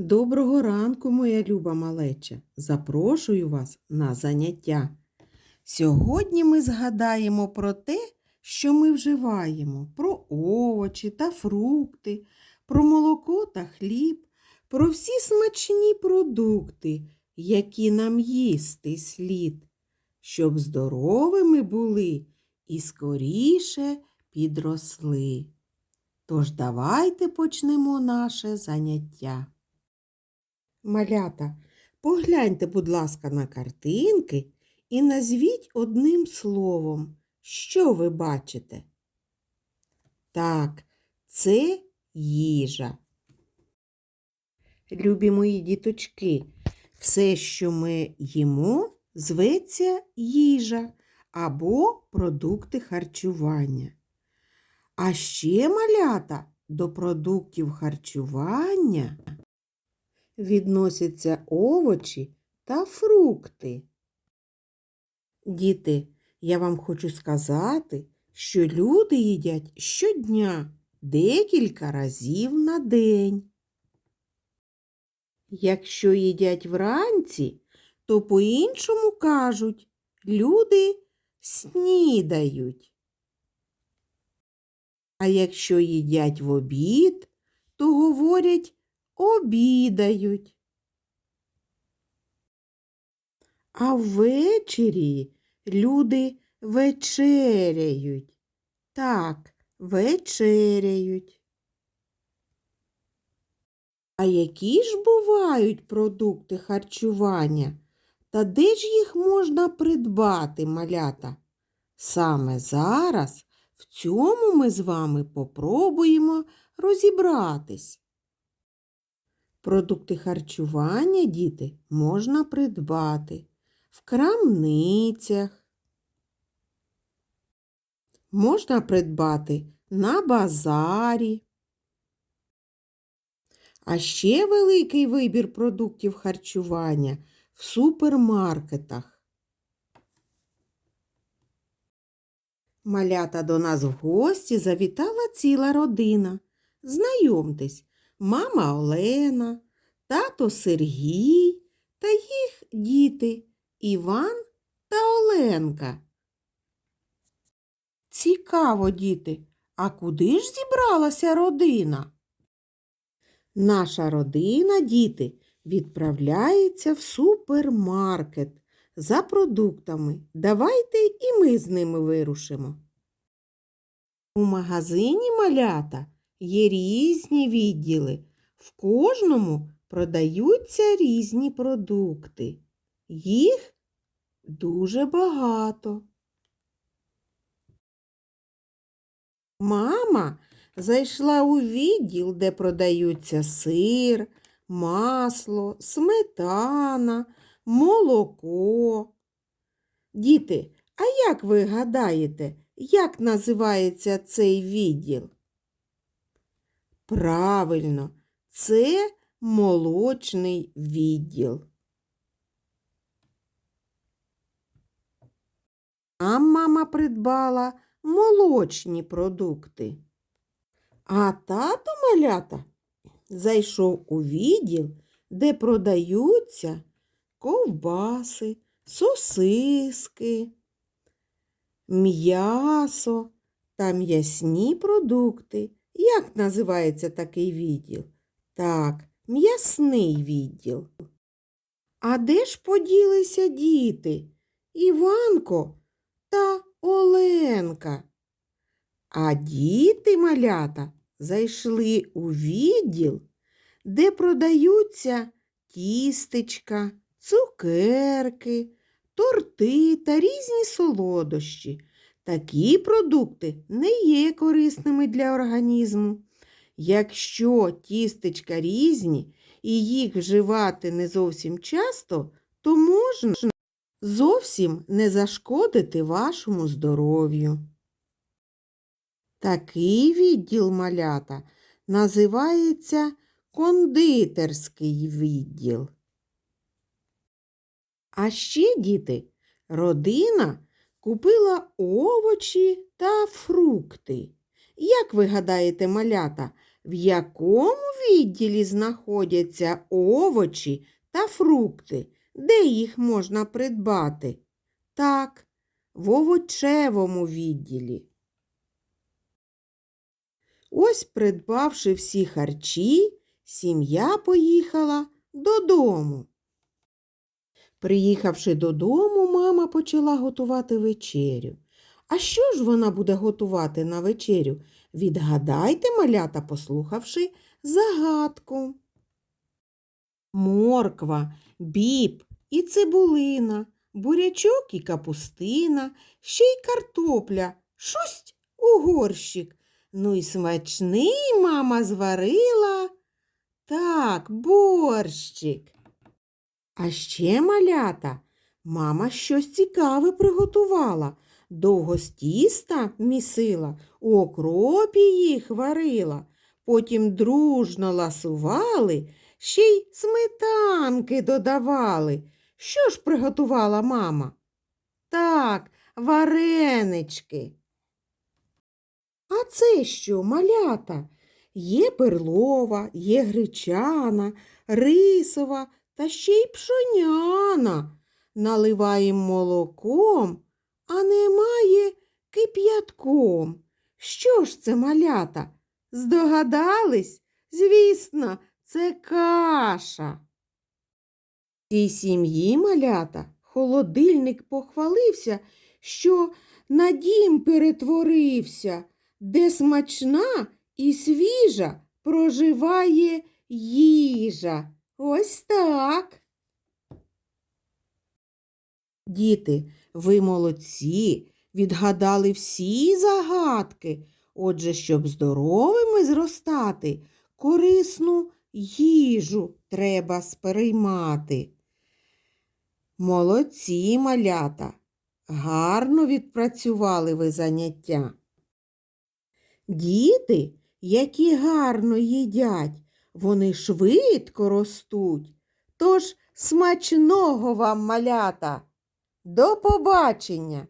Доброго ранку, моя люба малеча. Запрошую вас на заняття. Сьогодні ми згадаємо про те, що ми вживаємо, про овочі та фрукти, про молоко та хліб, про всі смачні продукти, які нам їсти слід, щоб здоровими були і скоріше підросли. Тож давайте почнемо наше заняття. Малята, погляньте, будь ласка, на картинки і назвіть одним словом, що ви бачите. Так, це їжа. Любі мої діточки, все, що ми їмо, зветься їжа або продукти харчування. А ще малята до продуктів харчування відносяться овочі та фрукти. Діти, я вам хочу сказати, що люди їдять щодня декілька разів на день. Якщо їдять вранці, то по-іншому кажуть, люди снідають. А якщо їдять в обід, то говорять обідають. А ввечері люди вечеряють. Так, вечеряють. А які ж бувають продукти харчування? Та де ж їх можна придбати, малята? Саме зараз в цьому ми з вами попробуємо розібратись. Продукти харчування, діти, можна придбати в крамницях. Можна придбати на базарі. А ще великий вибір продуктів харчування в супермаркетах. Малята до нас в гості завітала ціла родина. Знайомтесь, мама Олена, тато Сергій та їх діти Іван та Оленка. Цікаво, діти, а куди ж зібралася родина? Наша родина, діти, відправляється в супермаркет за продуктами. Давайте і ми з ними вирушимо. У магазині малята є різні відділи. В кожному продаються різні продукти. Їх дуже багато. Мама зайшла у відділ, де продаються сир, масло, сметана, молоко. Діти, а як ви гадаєте, як називається цей відділ? Правильно, це молочний відділ. Там мама придбала молочні продукти. А тато малята зайшов у відділ, де продаються ковбаси, сосиски, м'ясо та м'ясні продукти. Як називається такий відділ? Так, м'ясний відділ. А де ж поділися діти? Іванко та Оленка? А діти малята зайшли у відділ, де продаються тістечка, цукерки, торти та різні солодощі. Такі продукти не є корисними для організму. Якщо тістечка різні і їх вживати не зовсім часто, то можна зовсім не зашкодити вашому здоров'ю. Такий відділ малята називається кондитерський відділ. А ще, діти, родина купила овочі та фрукти. Як ви гадаєте, малята, в якому відділі знаходяться овочі та фрукти, де їх можна придбати? Так, в овочевому відділі. Ось, придбавши всі харчі, сім'я поїхала додому. Приїхавши додому, мама почала готувати вечерю. А що ж вона буде готувати на вечерю? Відгадайте, малята, послухавши загадку. Морква, біб і цибулина, бурячок і капустина, ще й картопля, шусть у горщик. Ну і смачний мама зварила. Так, борщик. А ще малята, мама щось цікаве приготувала. Довго тіста місила, у окропі їх варила, потім дружно ласували, ще й сметанки додавали. Що ж приготувала мама? Так, варенички. А це що, малята? Є перлова, є гречана, рисова та ще й пшоняна. Наливаємо молоком, а немає кип'ятком. Що ж це малята? Здогадались? Звісно, це каша. Цій сім'ї малята холодильник похвалився, що на дім перетворився, де смачна і свіжа проживає їжа. Ось так. Діти, ви молодці, відгадали всі загадки. Отже, щоб здоровими зростати, корисну їжу треба сприймати. Молодці, малята, гарно відпрацювали ви заняття. Діти, які гарно їдять, вони швидко ростуть. Тож смачного вам малята! До побачення!